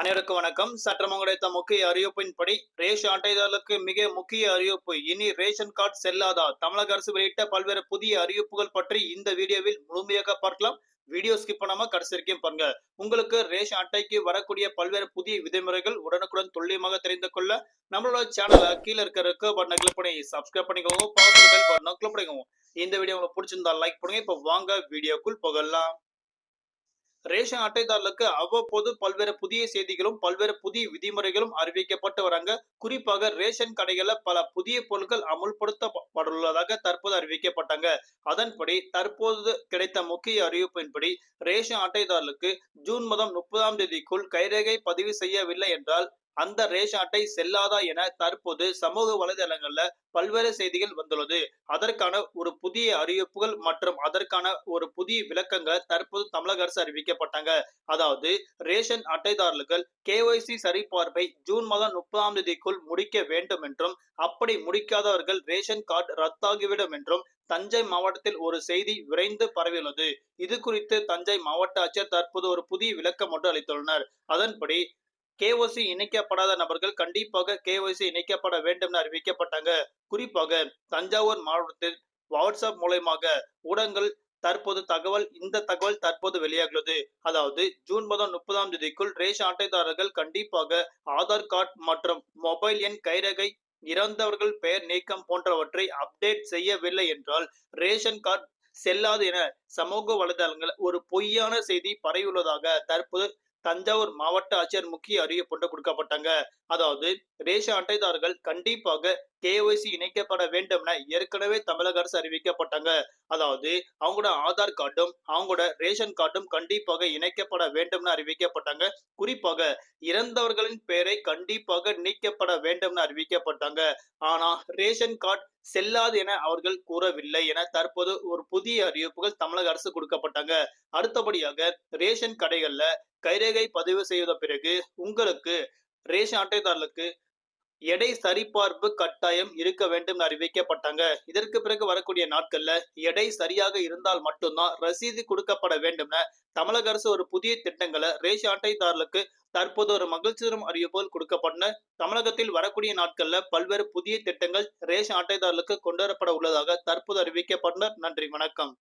அனைவருக்கும் வணக்கம். சற்றம் கிடைத்த முக்கிய அறிவிப்பின்படி ரேஷன் அட்டைதாரர்களுக்கு மிக முக்கிய அறிவிப்பு இனி ரேஷன் கார்டு செல்லாதா? தமிழக அரசு வெளியிட்ட பல்வேறு புதிய அறிவிப்புகள் பற்றி இந்த வீடியோவில் முழுமையாக பார்க்கலாம். வீடியோ ஸ்கிப் பண்ணாம கடைசி வரைக்கும் பாருங்க. உங்களுக்கு ரேஷன் அட்டைக்கு வரக்கூடிய பல்வேறு புதிய விதிமுறைகள் உடனுக்குடன் துல்லியமாக தெரிந்து கொள்ள நம்மளோட சேனலை கீழே இருக்க இருக்க பட்டனை கிளிக் பண்ணி சப்ஸ்கிரைப் பண்ணிக்கோங்க. பட்டனை கிளிக் பண்ணிக்கோங்க. இந்த வீடியோ உங்களுக்கு பிடிச்சிருந்தா லைக் பண்ணுங்க. இப்போ வாங்க வீடியோக்குள் போகலாம். ரேஷன் அட்டைதாரர்களுக்கு அவ்வப்போது பல்வேறு புதிய செய்திகளும் பல்வேறு புதிய விதிமுறைகளும் அறிவிக்கப்பட்டு வராங்க. குறிப்பாக ரேஷன் கடைகள்ல பல புதிய பொருட்கள் அமுல்படுத்தப்பட்டுள்ளதாக தற்போது அறிவிக்கப்பட்டாங்க. அதன்படி தற்போது கிடைத்த முக்கிய அறிவிப்பின்படி ரேஷன் அட்டைதாரர்களுக்கு ஜூன் மாதம் முப்பதாம் தேதிக்குள் கைரேகை பதிவு செய்யவில்லை என்றால் அந்த ரேஷன் அட்டை செல்லாதா என தற்போது சமூக வலைதளங்கள்ல பல்வேறு செய்திகள் வந்துள்ளது. அதற்கான ஒரு புதிய அறிவிப்புகள் மற்றும் அதற்கான ஒரு புதிய விளக்கங்கள் தற்போது தமிழக அரசு அறிவிக்கப்பட்டாங்க. அதாவது ரேஷன் அட்டைதாரர்கள் கேஒய்சி சரிபார்ப்பை ஜூன் மாதம் முப்பதாம் தேதிக்குள் முடிக்க வேண்டும் என்றும் அப்படி முடிக்காதவர்கள் ரேஷன் கார்டு ரத்தாகிவிடும் என்றும் தஞ்சை மாவட்டத்தில் ஒரு செய்தி விரைந்து பரவியுள்ளது. இது குறித்து தஞ்சை மாவட்ட ஆட்சியர் தற்போது ஒரு புதிய விளக்கம் ஒன்று அளித்துள்ளனர். அதன்படி கேஒசி இணைக்கப்படாத நபர்கள் கண்டிப்பாக கேஒசி இணைக்கப்பட வேண்டும் என அறிவிக்கப்பட்டாங்க. குறிப்பாக தஞ்சாவூர் மாவட்டத்தில் வாட்ஸ்அப் மூலயமாக ஊடகங்கள் தற்போது தகவல் இந்த தகவல் தற்போது வெளியாகியுள்ளது அதாவது ஜூன் மாதம் முப்பதாம் தேதிக்குள் ரேஷன் அட்டைதாரர்கள் கண்டிப்பாக ஆதார் கார்டு மற்றும் மொபைல் எண் கைரகை இறந்தவர்கள் பெயர் நீக்கம் போன்றவற்றை அப்டேட் செய்யவில்லை என்றால் ரேஷன் கார்டு செல்லாது என சமூக வலைதளங்கள் ஒரு பொய்யான செய்தி பரவியுள்ளதாக தற்போது தஞ்சாவூர் மாவட்ட ஆட்சியர் முக்கிய அறிவிப்பு கொடுக்கப்பட்டாங்க. அதாவது ரேஷன் அட்டைதாரர்கள் கண்டிப்பாக கேஒய்சி இணைக்கப்பட வேண்டும் என ஏற்கனவே தமிழக அரசு அறிவிக்கப்பட்டாங்க. அதாவது அவங்களோட ஆதார் கார்டும் அவங்களோட ரேஷன் கார்டும் கண்டிப்பாக இணைக்கப்பட வேண்டும்னு அறிவிக்கப்பட்டாங்க. குறிப்பாக இறந்தவர்களின் பெயரை கண்டிப்பாக நீக்கப்பட வேண்டும்னு அறிவிக்கப்பட்டாங்க. ஆனா ரேஷன் கார்டு செல்லாது என அவர்கள் கூறவில்லை என தற்போது ஒரு புதிய அறிவிப்புகள் தமிழக அரசு கொடுக்கப்பட்டாங்க. அடுத்தபடியாக ரேஷன் கடைகள்ல கைரேகை பதிவு செய்த பிறகு உங்களுக்கு ரேஷன் அட்டைதாரர்களுக்கு எடை சரிபார்ப்பு கட்டாயம் இருக்க வேண்டும் அறிவிக்கப்பட்டாங்க. இதற்கு பிறகு வரக்கூடிய நாட்கள்ல எடை சரியாக இருந்தால் மட்டும்தான் ரசீது கொடுக்கப்பட வேண்டும் தமிழக அரசு ஒரு புதிய திட்டங்களை ரேஷன் அட்டைதாரர்களுக்கு தற்போது ஒரு மகிழ்ச்சி தரும் அறிவிப்புகள் கொடுக்கப்பட்டன. தமிழகத்தில் வரக்கூடிய நாட்கள்ல பல்வேறு புதிய திட்டங்கள் ரேஷன் அட்டைதாரர்களுக்கு கொண்டு வரப்பட உள்ளதாக தற்போது அறிவிக்கப்பட்டனர் நன்றி வணக்கம்.